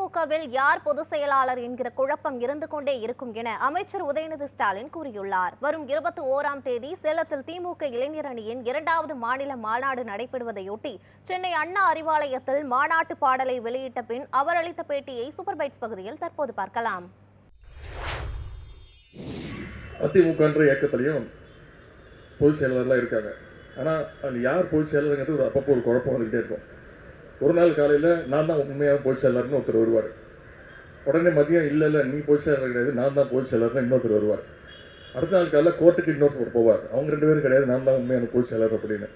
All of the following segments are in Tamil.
அதிமுகவில் யார் பொதுச் செயலாளர் என்கிற குழப்பம் இருந்து கொண்டே இருக்கும் என அமைச்சர் உதயநிதி ஸ்டாலின் கூறியுள்ளார். வரும் இருபத்தி ஓராம் தேதி சேலத்தில் திமுக இளைஞர் அணியின் இரண்டாவது மாநில மாநாடு நடைபெறுவதையொட்டி சென்னை அண்ணா அறிவாலயத்தில் மாநாட்டு பாடலை வெளியிட்ட பின் அவர் அளித்த பேட்டியை சூப்பர் பைட்ஸ் பகுதியில் தற்போது பார்க்கலாம். அதிமுக இயக்கத்திலையும் பொதுச் செயலாளர்லாம் இருக்காங்க. ஆனால் அது யார் பொதுச் செயலாளருங்கிறது ஒரு அப்பப்போ ஒரு குழப்பம் வந்துகிட்டே இருக்கும். ஒரு நாள் காலையில் நான் தான் உண்மையான பொதுச் ஒருத்தர் வருவார். உடனே மதியம் இல்லை இல்லை நீ பொதுச் கிடையாது நான் தான் பொதுச் இன்னொருத்தர் வருவார். அடுத்த நாள் காலையில் கோர்ட்டுக்கு இன்னொருத்தர் போவார். அவங்க ரெண்டு பேரும் கிடையாது நான் தான் உண்மையான பொதுச் செயலாளர் அப்படின்னு.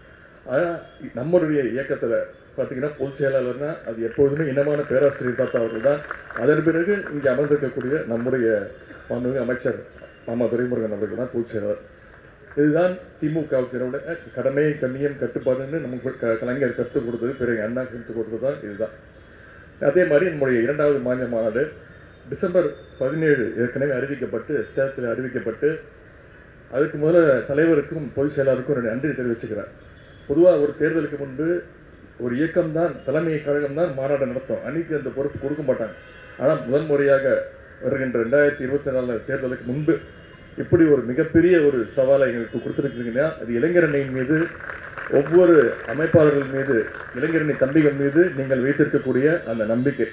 ஆனால் நம்மளுடைய இயக்கத்தில் பார்த்தீங்கன்னா பொதுச் செயலாளர்னா அது எப்போதுமே இனமான பேராசிரியர் தாத்தா அவர்கள் தான். அதன் பிறகு இங்கே அமர்ந்திருக்கக்கூடிய நம்முடைய மாண்புமிகு அமைச்சர் மாமா துரைமுருகன் அவர்கள் தான் பொதுச் செயலாளர். இதுதான் திமுகவினோட கடமை கண்ணியம் கட்டுப்பாடுன்னு நமக்கு க- கலைஞர் கற்றுக் கொடுத்தது பிறகு அண்ணா கற்றுக் கொடுத்தது தான் இதுதான். அதே மாதிரி நம்முடைய இரண்டாவது மாநில மாநாடு டிசம்பர் பதினேழு ஏற்கனவே அறிவிக்கப்பட்டு சேலத்தில் அறிவிக்கப்பட்டு அதுக்கு முதல்ல தலைவருக்கும் பொதுச் செயலாளருக்கும் ரெண்டு நன்றி தெரிவிச்சுக்கிறேன். பொதுவாக ஒரு தேர்தலுக்கு முன்பு ஒரு இயக்கம் தான் தலைமை கழகம் தான் மாநாடு நடத்தும். அன்னைக்கு அந்த பொறுப்பு கொடுக்க மாட்டாங்க. ஆனால் முதன்முறையாக வருகின்ற ரெண்டாயிரத்தி இருபத்தி நாலு தேர்தலுக்கு முன்பு இப்படி ஒரு மிகப்பெரிய ஒரு சவாலை எங்களுக்கு கொடுத்துருக்கீங்கன்னா அது இளைஞரணியின் மீது ஒவ்வொரு அமைப்பாளர்கள் மீது இளைஞரணி தம்பிகள் மீது நீங்கள் வைத்திருக்கக்கூடிய அந்த நம்பிக்கை.